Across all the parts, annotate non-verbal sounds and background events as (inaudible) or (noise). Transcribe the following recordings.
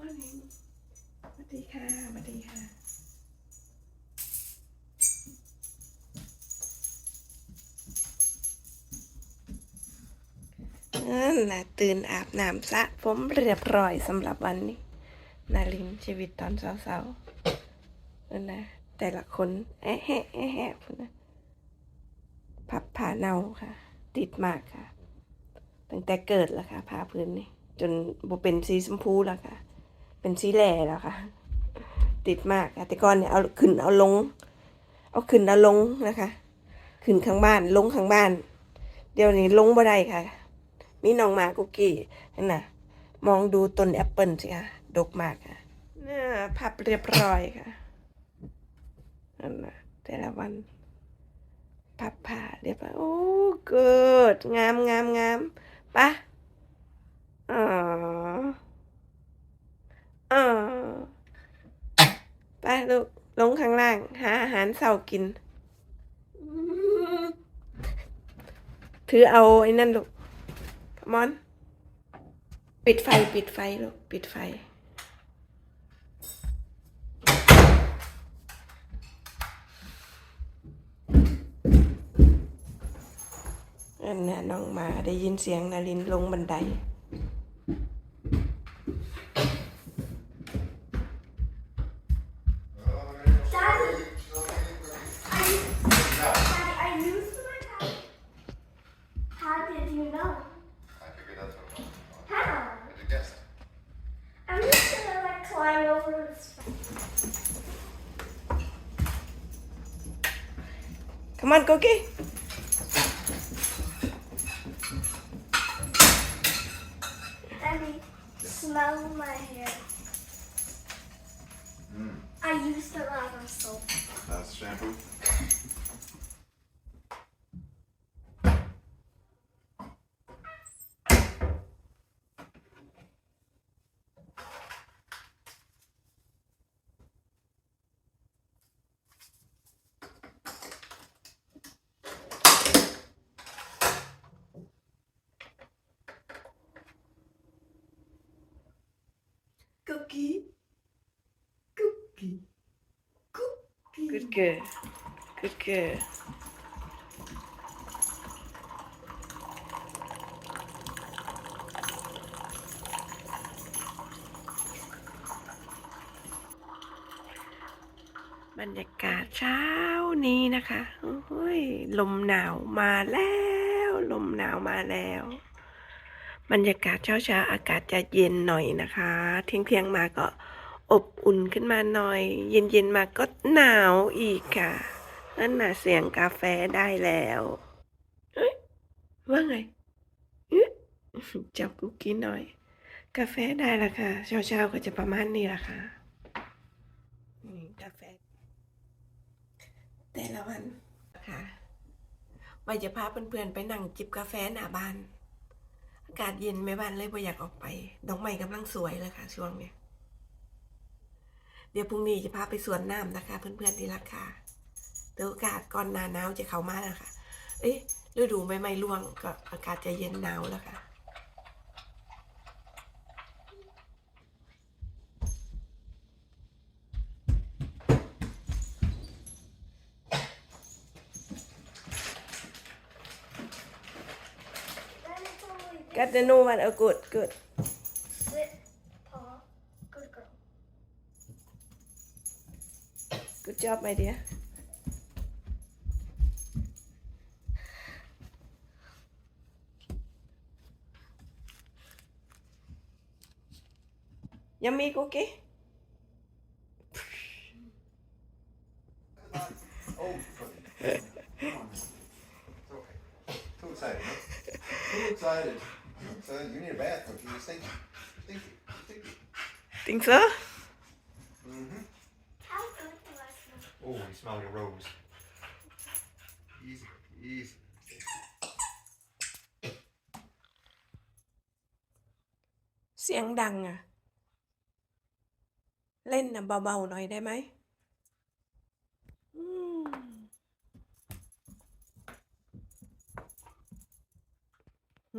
morning สวัสดีค่ะสวัสดีค่ะ นั่นแหละตื่นอาบน้ำสระผมเรียบร้อยสำหรับวันนี้ นารินชีวิตตอนเช้าๆนั่นนะแต่ละคนแอะแหะแอะแหะพุ่นนะพับผ่าเนาค่ะ ติดมากค่ะ ตั้งแต่เกิดแล้วค่ะผ้าพื้นนี่จนบเป็นสีชมพูแล้วค่ะ เป็นสีแหล่แล้วค่ะ ติดมากค่ะแต่ก่อนเนี่ยเอาขึ้นเอาลง เอาขึ้นเอาลงนะคะ ขึ้นข้างบ้านลงข้างบ้าน เดี๋ยวนี้ลงบ่ได้ค่ะ มีน้องหมากุกกี้นั่นน่ะ มองดูต้นแอปเปิลสิค่ะดกมากค่ะเนี่ยพับเรียบร้อยค่ะนั่นน่ะแต่ละวันพับผ้าเรียบร้อยโอ้เกิดงามงามงามปะอ๋อ อ๋อไปลูกลงข้างล่าง หาอาหารเช้ากิน ถือเอาไอ้นั่นลูกมอน ปิดไฟปิดไฟลูกปิดไฟอันน่ะน้องมาได้ยินเสียงนารินลงบันได How did you know? I figured that's what it was. How? I just guessed. I'm just gonna like climb over this. Come on, Cookie. Daddy, smell my hair. Mm. I used a lot of soap. That's shampoo. (laughs) Cookie. Cookie. Cookie. Good girl. Good girl. บรรยากาศเช้านี้นะคะ โอ้ย ลมหนาวมาแล้ว ลมหนาวมาแล้ว บรรยากาศเช้าเช้าๆอากาศจะเย็นหน่อยนะคะ เที่ยงเที่ยงๆมาก็อบอุ่นขึ้นมาหน่อย เย็นเย็นๆมาก็หนาวอีกค่ะนั่นน่ะเสียงกาแฟได้แล้วเฮ้ยว่าไงอื้อจับกุกกี้หน่อย กาแฟได้ล้วค่ะเช้าเช้าๆก็จะประมาณนี้ละค่ะกาแฟ แต่ละวันค่ะว่จะพาเพื่อนๆไปนั่งจิบกาแฟหน้าบ้าน อากาศเย็นแม่บ้านเลยบ่อยากออกไป ดอกไม้กำลังสวยเลยค่ะ ช่วงเนี้ยเดี๋ยวพรุ่งนี้จะพาไปสวนน้ำนะคะ เพื่อนๆที่รักค่ะเดี๋ยวอากาศก่อนหนาหนาวจะเข้ามาแล้วค่ะ เอ๊ะฤดูใบไม้ร่วงก็อากาศจะเย็นหนาวแล้วค่ะ Got the new one. Oh, good, good. Good job, my dear. Yummy cookie? oh, okay. Too excited. Too excited. Son, you need a bathroom. You was thinking. Thinking. Think so? Mm-hmm. Oh, you smell like a rose. Easy, easy. Xiên đằng à? Lên làm bầu bầu nói.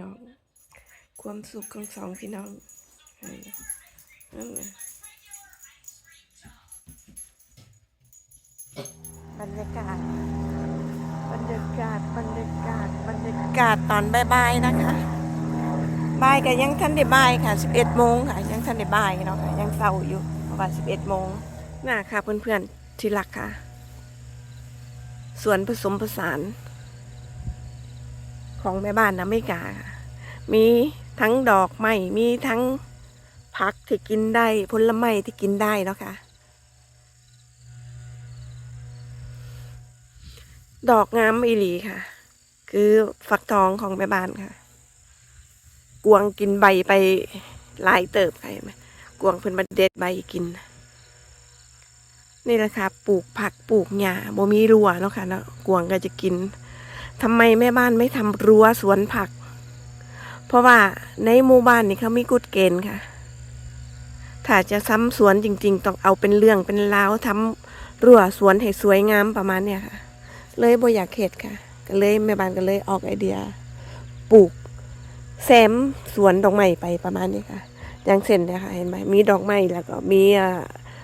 น้อง ความสุขของสองพี่น้องนั่นแหละบรรยากาศ บรรยากาศ บรรยากาศ บรรยากาศตอนบ่ายๆนะคะบ่ายก็ยังทันได้บ่ายค่ะ 11โมงค่ะ ยังทันได้บ่ายเนาะค่ะ ยังเศร้าอยู่เพระว่า11โมงน่าค่ะเพื่อนๆที่รักค่ะ สวนผสมผสาน ของแม่บ้านอเมริกามีทั้งดอกไม้มีทั้งผักที่กินได้ผลไม้ที่กินได้เนาะค่ะ ดอกงามอีหลีค่ะ คือฟักทองของแม่บ้านค่ะ กวางกินใบไปหลายเติบใค่ะเห็นไหมกวางเพิ่นมาเด็ดใบกิน นี่แหละค่ะปลูกผักปลูกหญ้าบ่มีรั้วเนาะค่ะเนาะกวางก็จะกิน ทำไมแม่บ้านไม่ทำรั้วสวนผัก เพราะว่าในหมู่บ้านนี่เขามีกฎเกณฑ์ค่ะ ถ้าจะซ้ำสวนจริง ๆ ต้องเอาเป็นเรื่องเป็นราวทำรั้วสวนให้สวยงามประมาณเนี้ยค่ะ เลยบ่อยากเข็ดค่ะ ก็เลยแม่บ้านก็เลยออกไอเดีย ปลูกแซมสวนดอกไม้ไปประมาณนี้ค่ะ อย่างเช่นเนยคะเห็นไหมมีดอกไม้แล้วก็มี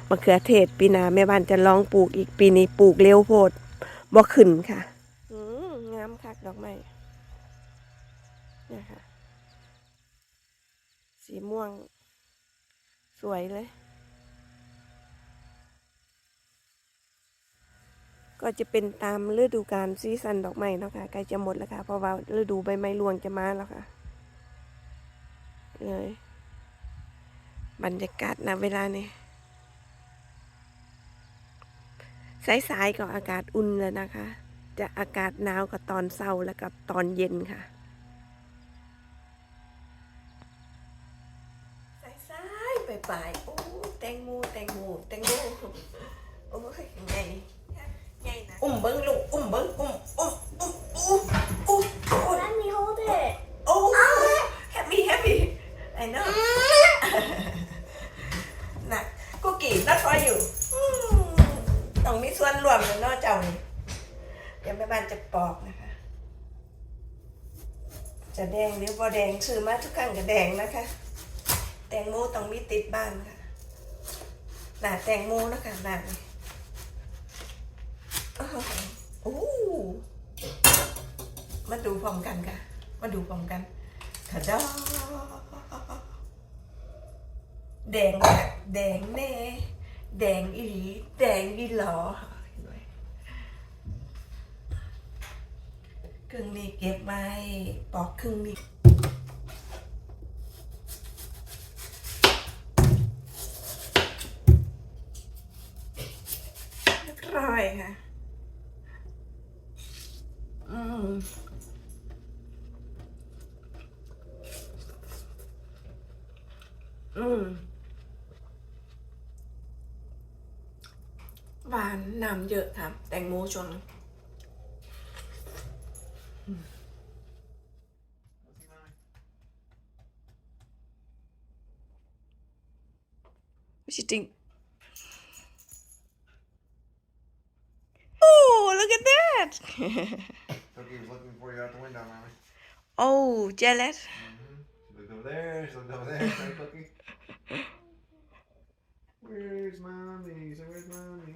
มะเขือเทศปีหน้าแม่บ้านจะลองปลูกอีกปีนี้ปลูกเร็วโพดบ่ขึ้นค่ะากดอกไม้เนี่ยค่ะ สีม่วง สวยเลย ก็จะเป็นตามฤดูกาลซีซันดอกไม้เนาะค่ะใกล้จะหมดแล้วค่ะ เพราะว่าฤดูใบไม้รวงจะมาแล้วค่ะ เลย บรรยากาศนะเวลานี้สายๆก็อากาศอุ่นแล้วนะคะ จะอากาศหนาวกับตอนเช้าแล้วกับตอนเย็นค่ะสายๆไปปลายๆโอ้แตงโมแตงโมแตงโมโอ้ยไงไงนะอุ้มเบิ้งลูกอุ้มเบิ้งอุ้มอุ้มอุ้มอุ้มอุ้มอุ้ม Let me hold it. โอ้แฮปปี้แฮปปี้ไอ้เนาะน่ะกุกกี้นัดคอยอยู่อืมต้องมีส่วนรวมเลยเนาะเจ้านี่ เดี๋ยวแม่บ้านจะปอกนะคะ จะแดงหรือบ่แดงซื้อมาทุกครั้งก็แดงนะคะ แตงโมต้องมีติดบ้านค่ะหน้าแตงโมนะคะหน้านี้โอ้มาดูพร้อมกันค่ะ มาดูพร้อมกันขะดอแดงแบบแดงแน่ แดงอีหลีแดงอีหลอ ครึ่งนี้เก็บไว้ปอกครึ่งนี้รียบร้อยค่ะ อืมอืมหวานน้ำเยอะค่ะ แตงโมชน What you think? Oh, look at that! (laughs) Cookie was looking for you out the window, mommy. oh, jealous. Mm-hmm. She looked over there. She looked over there. Sorry, Cookie. (laughs) Where's mommy? So where's mommy?